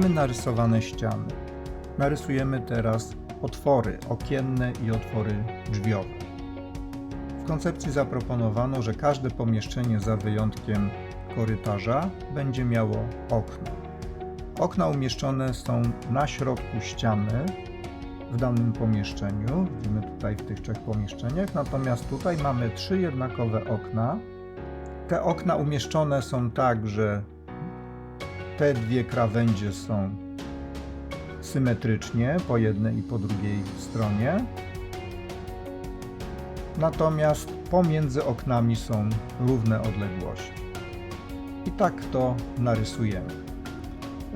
Mamy narysowane ściany. Narysujemy teraz otwory okienne i otwory drzwiowe. W koncepcji zaproponowano, że każde pomieszczenie za wyjątkiem korytarza będzie miało okno. Okna umieszczone są na środku ściany w danym pomieszczeniu. Widzimy tutaj w tych trzech pomieszczeniach. Natomiast tutaj mamy trzy jednakowe okna. Te okna umieszczone są tak, że te dwie krawędzie są symetrycznie po jednej i po drugiej stronie. Natomiast pomiędzy oknami są równe odległości. I tak to narysujemy.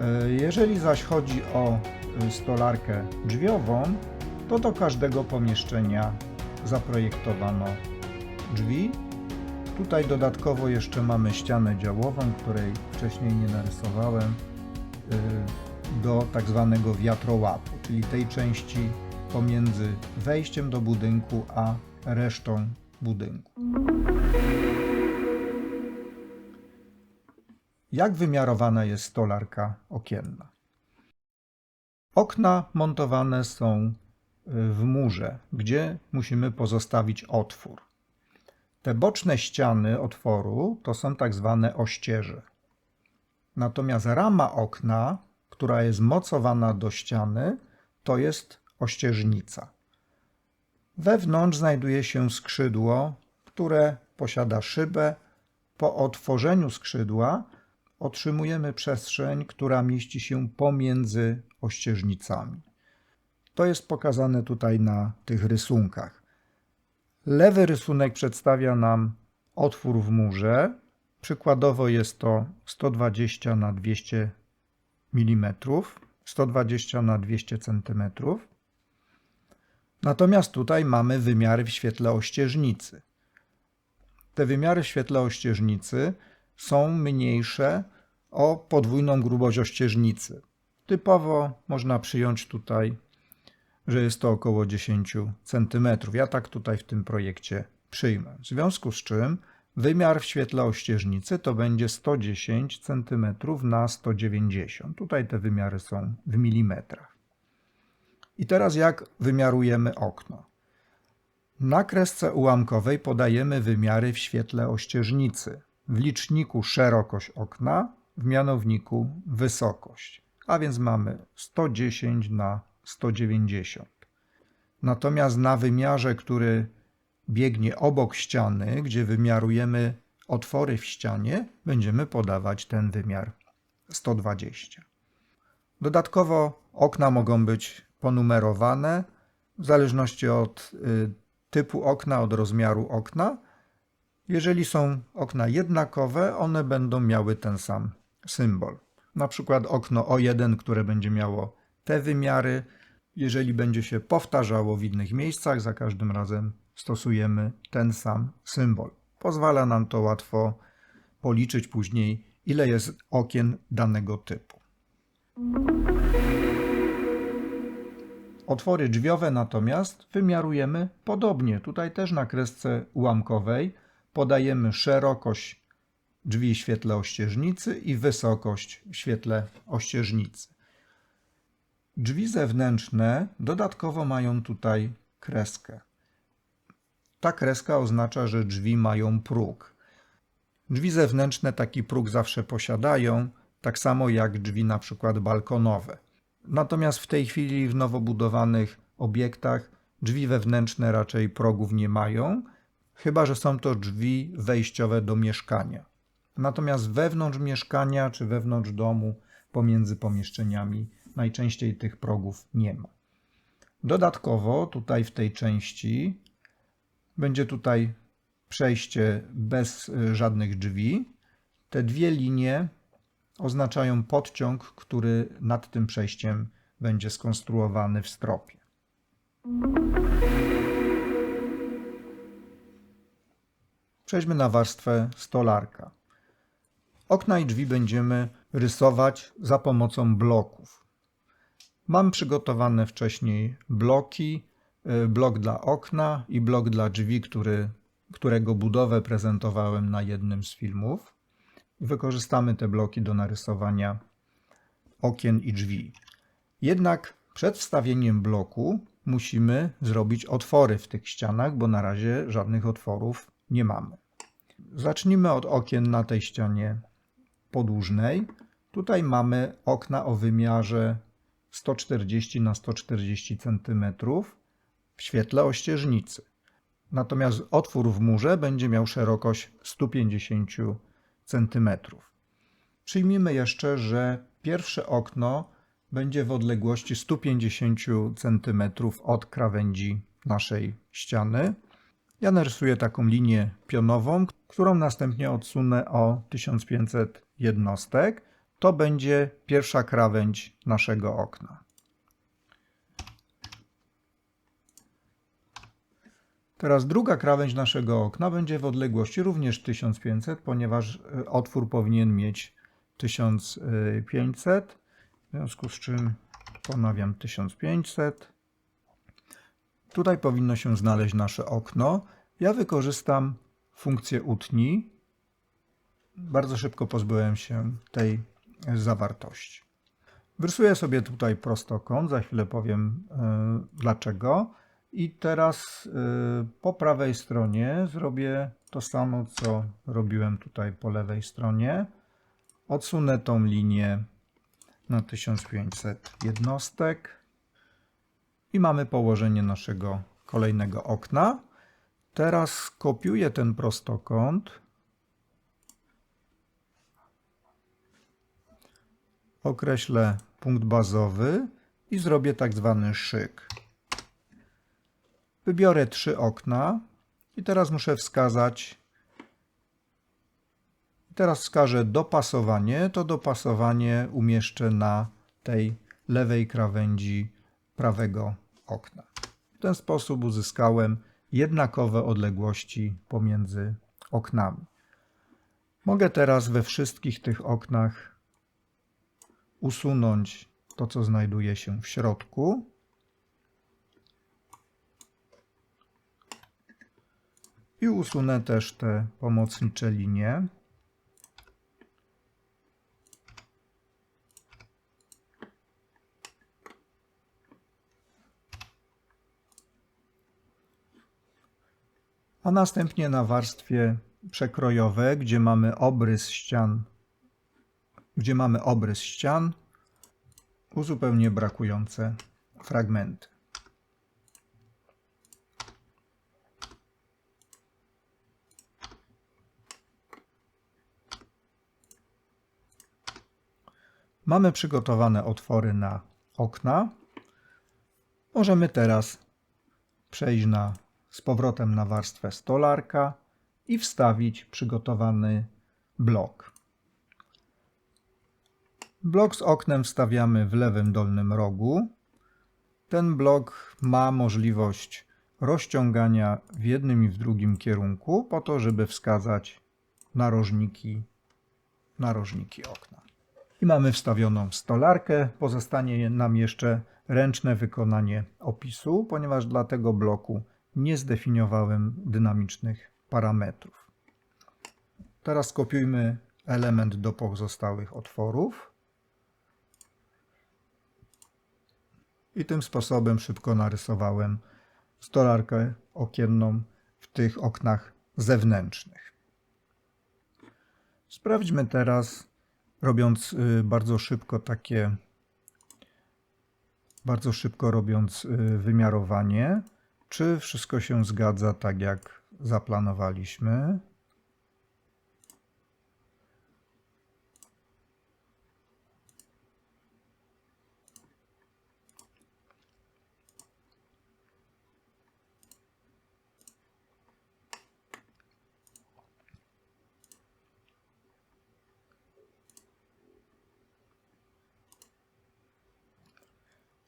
E, Jeżeli zaś chodzi o y, stolarkę drzwiową, to do każdego pomieszczenia zaprojektowano drzwi. Tutaj dodatkowo jeszcze mamy ścianę działową, której wcześniej nie narysowałem, y, do tak zwanego wiatrołapu, czyli tej części pomiędzy wejściem do budynku a resztą budynku. Jak wymiarowana jest stolarka okienna? Okna montowane są y, w murze, gdzie musimy pozostawić otwór. Te boczne ściany otworu to są tak zwane ościeże. Natomiast rama okna, która jest mocowana do ściany, to jest ościeżnica. Wewnątrz znajduje się skrzydło, które posiada szybę. Po otworzeniu skrzydła otrzymujemy przestrzeń, która mieści się pomiędzy ościeżnicami. To jest pokazane tutaj na tych rysunkach. Lewy rysunek przedstawia nam otwór w murze. Przykładowo jest to 120 na 200 mm, 120 na 200 cm. Natomiast tutaj mamy wymiary w świetle ościeżnicy. Te wymiary w świetle ościeżnicy są mniejsze o podwójną grubość ościeżnicy. Typowo można przyjąć tutaj, że jest to około 10 cm. Ja tak tutaj w tym projekcie przyjmę. W związku z czym wymiar w świetle ościeżnicy to będzie 110 cm na 190. Tutaj te wymiary są w milimetrach. I teraz jak wymiarujemy okno? Na kresce ułamkowej podajemy wymiary w świetle ościeżnicy. W liczniku szerokość okna, w mianowniku wysokość. A więc mamy 110 na 190. Natomiast na wymiarze, który biegnie obok ściany, gdzie wymiarujemy otwory w ścianie, będziemy podawać ten wymiar 120. Dodatkowo okna mogą być ponumerowane w zależności od y, typu okna, od rozmiaru okna. Jeżeli są okna jednakowe, one będą miały ten sam symbol. Na przykład okno O1, które będzie miało te wymiary, jeżeli będzie się powtarzało w innych miejscach, za każdym razem stosujemy ten sam symbol. Pozwala nam to łatwo policzyć później, ile jest okien danego typu. Otwory drzwiowe natomiast wymiarujemy podobnie. Tutaj też na kresce ułamkowej podajemy szerokość drzwi w świetle ościeżnicy i wysokość w świetle ościeżnicy. Drzwi zewnętrzne dodatkowo mają tutaj kreskę. Ta kreska oznacza, że drzwi mają próg. Drzwi zewnętrzne taki próg zawsze posiadają, tak samo jak drzwi na przykład balkonowe. Natomiast w tej chwili w nowo budowanych obiektach drzwi wewnętrzne raczej progów nie mają, chyba że są to drzwi wejściowe do mieszkania. Natomiast wewnątrz mieszkania czy wewnątrz domu, pomiędzy pomieszczeniami, najczęściej tych progów nie ma. Dodatkowo tutaj w tej części będzie tutaj przejście bez y, żadnych drzwi. Te dwie linie oznaczają podciąg, który nad tym przejściem będzie skonstruowany w stropie. Przejdźmy na warstwę stolarka. Okna i drzwi będziemy rysować za pomocą bloków. Mam przygotowane wcześniej bloki, y, blok dla okna i blok dla drzwi, który, którego budowę prezentowałem na jednym z filmów. Wykorzystamy te bloki do narysowania okien i drzwi. Jednak przed wstawieniem bloku musimy zrobić otwory w tych ścianach, bo na razie żadnych otworów nie mamy. Zacznijmy od okien na tej ścianie podłużnej. Tutaj mamy okna o wymiarze 140 na 140 cm w świetle ościeżnicy. Natomiast otwór w murze będzie miał szerokość 150 cm. Przyjmijmy jeszcze, że pierwsze okno będzie w odległości 150 cm od krawędzi naszej ściany. Ja narysuję taką linię pionową, którą następnie odsunę o 1500 jednostek. To będzie pierwsza krawędź naszego okna. Teraz druga krawędź naszego okna będzie w odległości również 1500, ponieważ y, otwór powinien mieć 1500. W związku z czym ponawiam 1500. Tutaj powinno się znaleźć nasze okno. Ja wykorzystam funkcję utnij. Bardzo szybko pozbyłem się tej zawartości. Wyrysuję sobie tutaj prostokąt, za chwilę powiem yy, dlaczego. I teraz yy, po prawej stronie zrobię to samo, co robiłem tutaj po lewej stronie. Odsunę tą linię na 1500 jednostek i mamy położenie naszego kolejnego okna. Teraz kopiuję ten prostokąt. Określę punkt bazowy i zrobię tak zwany szyk. Wybiorę trzy okna i teraz muszę wskazać Teraz wskażę dopasowanie. To dopasowanie umieszczę na tej lewej krawędzi prawego okna. W ten sposób uzyskałem jednakowe odległości pomiędzy oknami. Mogę teraz we wszystkich tych oknach usunąć to, co znajduje się w środku. I usunę też te pomocnicze linie. a następnie na warstwie przekrojowe, gdzie mamy obrys ścian, gdzie mamy obrys ścian, uzupełnię brakujące fragmenty. Mamy przygotowane otwory na okna. Możemy teraz przejść na z powrotem na warstwę stolarka i wstawić przygotowany blok. Blok z oknem wstawiamy w lewym dolnym rogu. Ten blok ma możliwość rozciągania w jednym i w drugim kierunku po to, żeby wskazać narożniki, narożniki okna. I mamy wstawioną stolarkę. Pozostanie nam jeszcze ręczne wykonanie opisu, ponieważ dla tego bloku nie zdefiniowałem dynamicznych parametrów. Teraz kopiujmy element do pozostałych otworów. I tym sposobem szybko narysowałem stolarkę okienną w tych oknach zewnętrznych. Sprawdźmy teraz, robiąc y, bardzo szybko takie, bardzo szybko robiąc y, wymiarowanie, czy wszystko się zgadza tak, jak zaplanowaliśmy?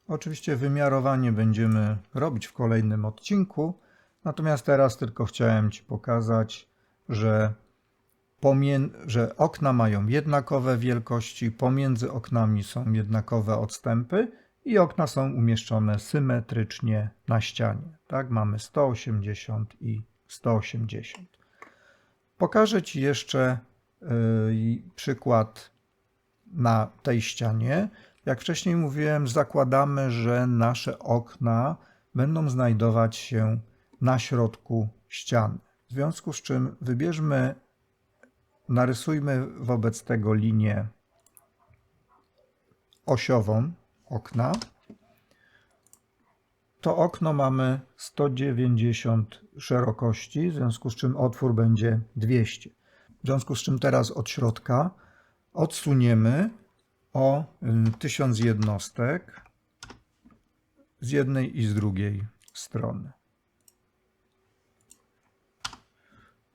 Oczywiście wymiarowanie będziemy robić w kolejnym odcinku, natomiast teraz tylko chciałem Ci pokazać, że, że okna mają jednakowe wielkości, pomiędzy oknami są jednakowe odstępy i okna są umieszczone symetrycznie na ścianie. Tak, mamy 180 i 180. Pokażę Ci jeszcze yy, przykład na tej ścianie. Jak wcześniej mówiłem, zakładamy, że nasze okna będą znajdować się na środku ściany. W związku z czym wybierzmy, narysujmy wobec tego linię osiową okna. To okno mamy 190 szerokości, w związku z czym otwór będzie 200. W związku z czym teraz od środka odsuniemy o y, 1000 jednostek z jednej i z drugiej strony.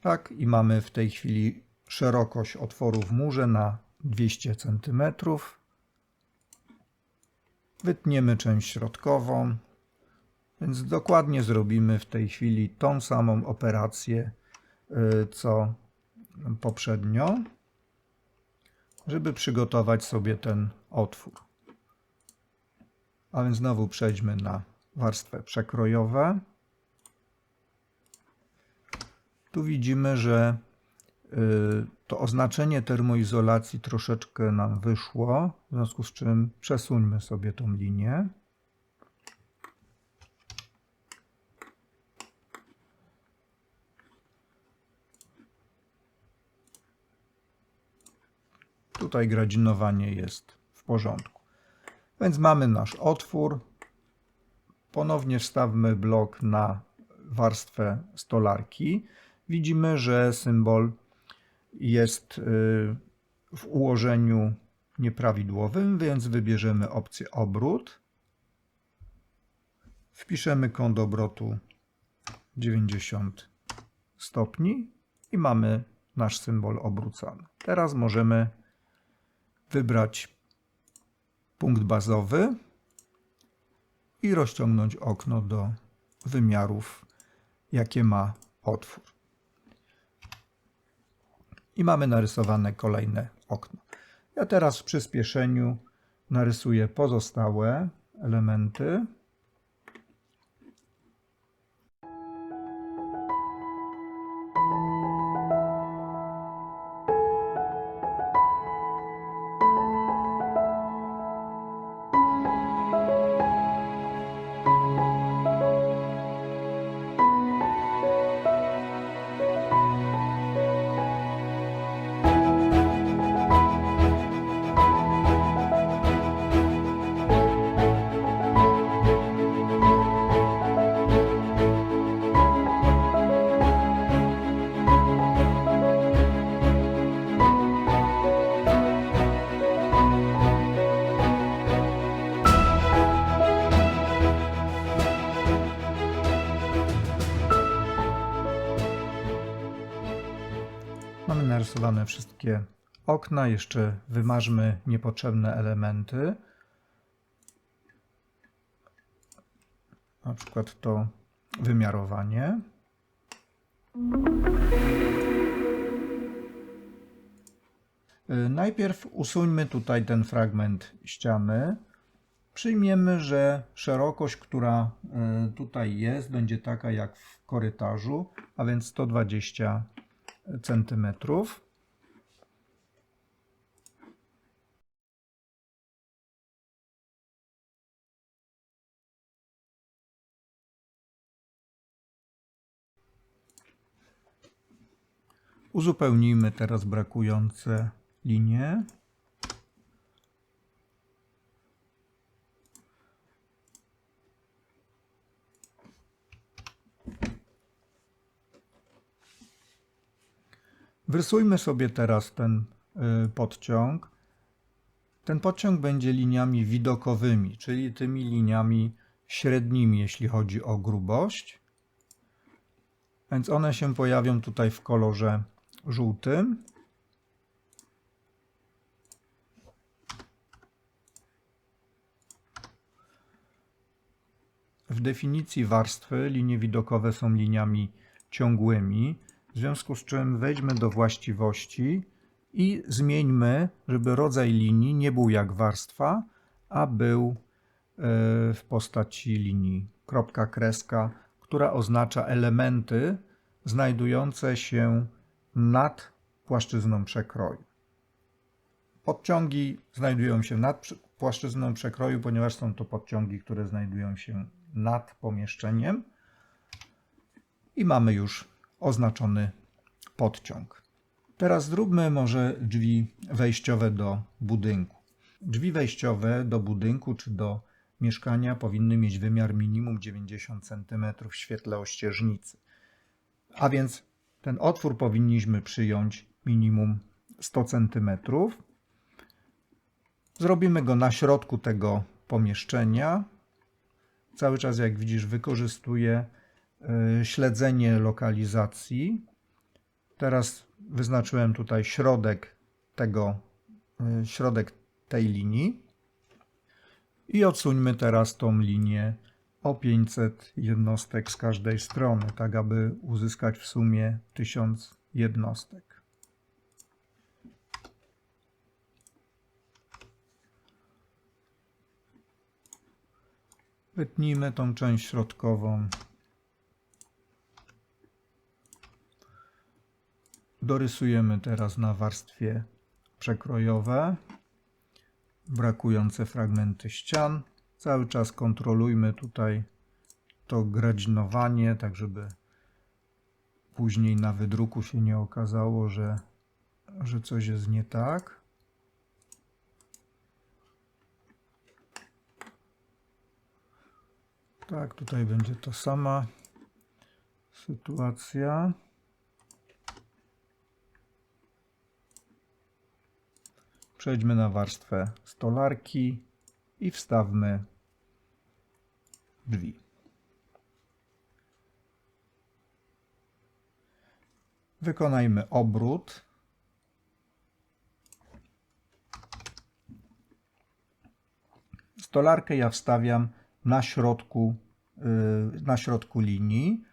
Tak, i mamy w tej chwili szerokość otworu w murze na 200 cm. Wytniemy część środkową, więc dokładnie zrobimy w tej chwili tą samą operację, y, co poprzednio, żeby przygotować sobie ten otwór. A więc znowu przejdźmy na warstwę przekrojowe. Tu widzimy, że y, to oznaczenie termoizolacji troszeczkę nam wyszło, w związku z czym przesuńmy sobie tą linię. Tutaj gradzinowanie jest w porządku. Więc mamy nasz otwór. Ponownie wstawmy blok na warstwę stolarki. Widzimy, że symbol jest y, w ułożeniu nieprawidłowym, więc wybierzemy opcję obrót. Wpiszemy kąt obrotu 90 stopni i mamy nasz symbol obrócony. Teraz możemy wybrać punkt bazowy i rozciągnąć okno do wymiarów, jakie ma otwór. I mamy narysowane kolejne okno. Ja teraz w przyspieszeniu narysuję pozostałe elementy. Wszystkie okna. Jeszcze wymarzmy niepotrzebne elementy. Na przykład to wymiarowanie. Y, Najpierw usuńmy tutaj ten fragment ściany. Przyjmiemy, że szerokość, która y, tutaj jest, będzie taka jak w korytarzu, a więc 120 centymetrów. Uzupełnijmy teraz brakujące linie. Wrysujmy sobie teraz ten y, podciąg. Ten podciąg będzie liniami widokowymi, czyli tymi liniami średnimi, jeśli chodzi o grubość. Więc one się pojawią tutaj w kolorze żółtym. W definicji warstwy linie widokowe są liniami ciągłymi, w związku z czym wejdźmy do właściwości i zmieńmy, żeby rodzaj linii nie był jak warstwa, a był e, w postaci linii kropka, kreska, która oznacza elementy znajdujące się nad płaszczyzną przekroju. Podciągi znajdują się nad płaszczyzną przekroju, ponieważ są to podciągi, które znajdują się nad pomieszczeniem. I mamy już oznaczony podciąg. Teraz zróbmy może drzwi wejściowe do budynku. Drzwi wejściowe do budynku czy do mieszkania powinny mieć wymiar minimum 90 cm w świetle ościeżnicy. A więc ten otwór powinniśmy przyjąć minimum 100 cm. Zrobimy go na środku tego pomieszczenia. Cały czas, jak widzisz, wykorzystuję y, śledzenie lokalizacji. Teraz wyznaczyłem tutaj środek tego, y, środek tej linii. I odsuńmy teraz tą linię o 500 jednostek z każdej strony, tak aby uzyskać w sumie 1000 jednostek. Wytnijmy tą część środkową. Dorysujemy teraz na warstwie przekrojowe brakujące fragmenty ścian. Cały czas kontrolujmy tutaj to gradzinowanie, tak żeby później na wydruku się nie okazało, że, że coś jest nie tak. Tak, tutaj będzie to sama sytuacja. Przejdźmy na warstwę stolarki i wstawmy drzwi. Wykonajmy obrót. Stolarkę ja wstawiam na środku, yy, na środku linii.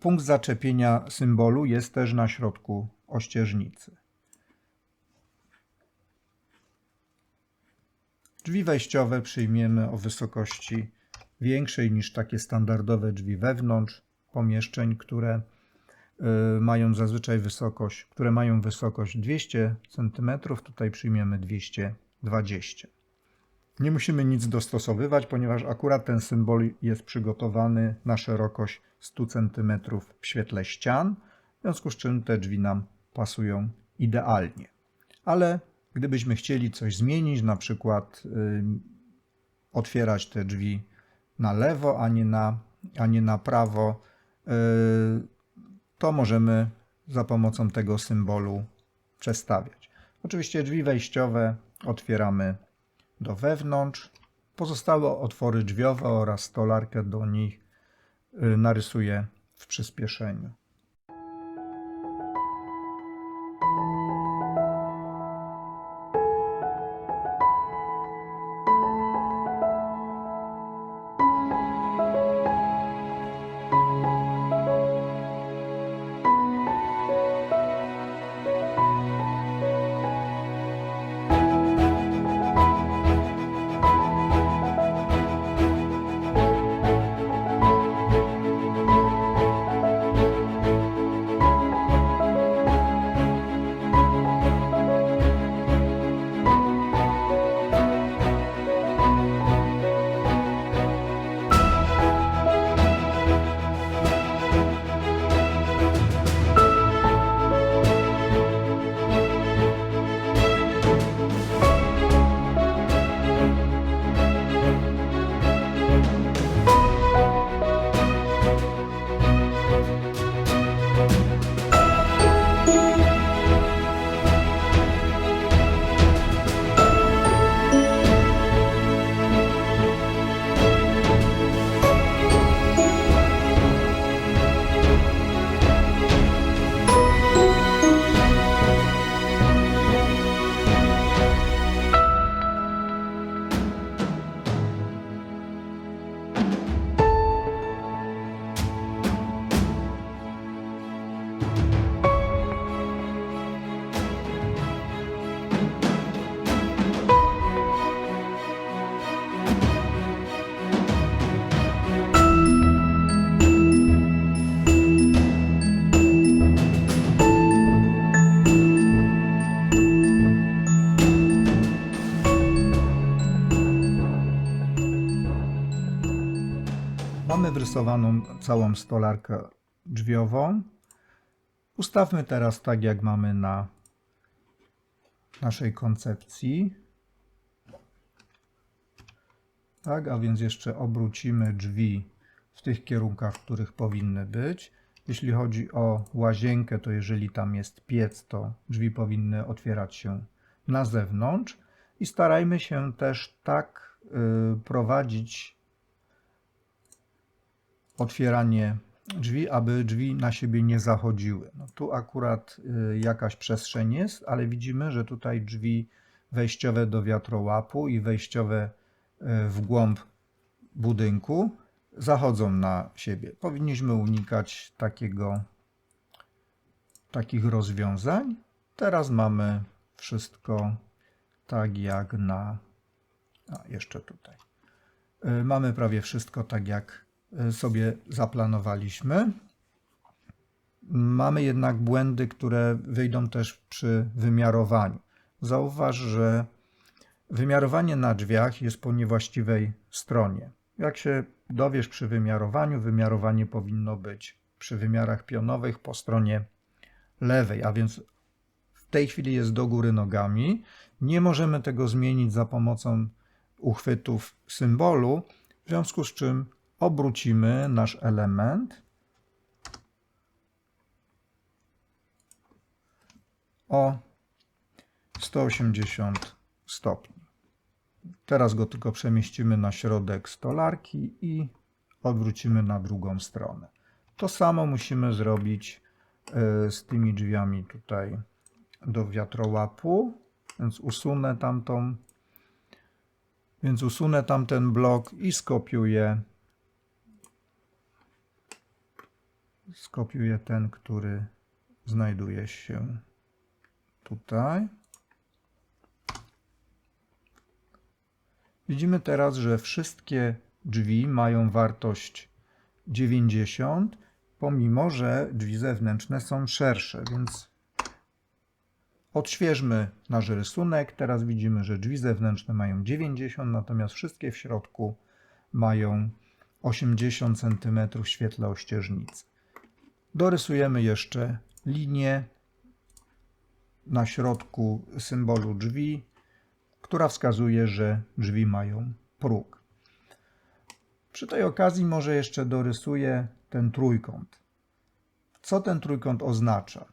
Punkt zaczepienia symbolu jest też na środku ościeżnicy. Drzwi wejściowe przyjmiemy o wysokości większej niż takie standardowe drzwi wewnątrz pomieszczeń, które y, mają zazwyczaj wysokość, które mają wysokość 200 cm, tutaj przyjmiemy 220. Nie musimy nic dostosowywać, ponieważ akurat ten symbol jest przygotowany na szerokość 100 cm w świetle ścian, w związku z czym te drzwi nam pasują idealnie. Ale gdybyśmy chcieli coś zmienić, na przykład otwierać te drzwi na lewo, a nie na, a nie na prawo, y, to możemy za pomocą tego symbolu przestawiać. Oczywiście drzwi wejściowe otwieramy do wewnątrz. Pozostałe otwory drzwiowe oraz stolarkę do nich y, narysuję w przyspieszeniu. Całą stolarkę drzwiową. Ustawmy teraz tak, jak mamy na naszej koncepcji. Tak, a więc jeszcze obrócimy drzwi w tych kierunkach, w których powinny być. Jeśli chodzi o łazienkę, to jeżeli tam jest piec, to drzwi powinny otwierać się na zewnątrz. I starajmy się też tak y, prowadzić otwieranie drzwi, aby drzwi na siebie nie zachodziły. No tu akurat y, jakaś przestrzeń jest, ale widzimy, że tutaj drzwi wejściowe do wiatrołapu i wejściowe y, w głąb budynku zachodzą na siebie. Powinniśmy unikać takiego, takich rozwiązań. Teraz mamy wszystko tak jak na. A jeszcze tutaj. Y, Mamy prawie wszystko tak jak sobie zaplanowaliśmy. Mamy jednak błędy, które wyjdą też przy wymiarowaniu. Zauważ, że wymiarowanie na drzwiach jest po niewłaściwej stronie. Jak się dowiesz przy wymiarowaniu, wymiarowanie powinno być przy wymiarach pionowych po stronie lewej, a więc w tej chwili jest do góry nogami. Nie możemy tego zmienić za pomocą uchwytów symbolu, w związku z czym obrócimy nasz element o 180 stopni. Teraz go tylko przemieścimy na środek stolarki i odwrócimy na drugą stronę. To samo musimy zrobić e, z tymi drzwiami tutaj do wiatrołapu, więc usunę tamtą, więc usunę tamten blok i skopiuję skopiuję ten, który znajduje się tutaj. Widzimy teraz, że wszystkie drzwi mają wartość 90, pomimo że drzwi zewnętrzne są szersze, więc odświeżmy nasz rysunek. Teraz widzimy, że drzwi zewnętrzne mają 90, natomiast wszystkie w środku mają 80 cm w świetle ościeżnicy. Dorysujemy jeszcze linię na środku symbolu drzwi, która wskazuje, że drzwi mają próg. Przy tej okazji może jeszcze dorysuję ten trójkąt. Co ten trójkąt oznacza?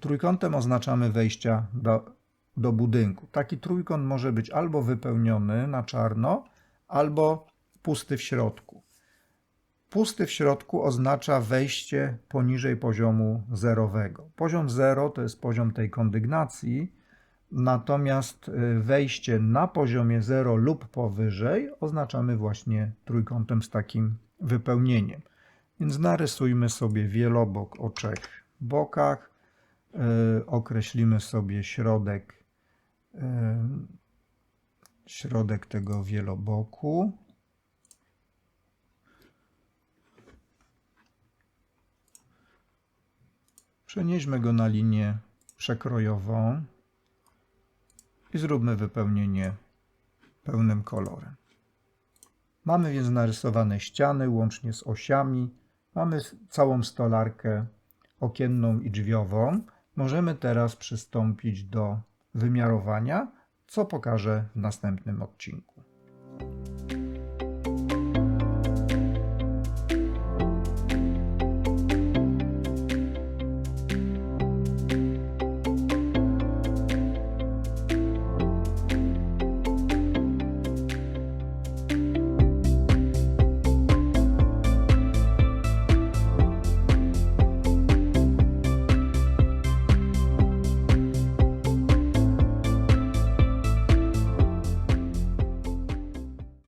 Trójkątem oznaczamy wejścia do, do budynku. Taki trójkąt może być albo wypełniony na czarno, albo pusty w środku. Pusty w środku oznacza wejście poniżej poziomu zerowego. Poziom 0 to jest poziom tej kondygnacji, natomiast y, wejście na poziomie 0 lub powyżej oznaczamy właśnie trójkątem z takim wypełnieniem. Więc narysujmy sobie wielobok o trzech bokach, y, określimy sobie środek, y, środek tego wieloboku. Przenieśmy go na linię przekrojową i zróbmy wypełnienie pełnym kolorem. Mamy więc narysowane ściany łącznie z osiami. Mamy całą stolarkę okienną i drzwiową. Możemy teraz przystąpić do wymiarowania, co pokażę w następnym odcinku.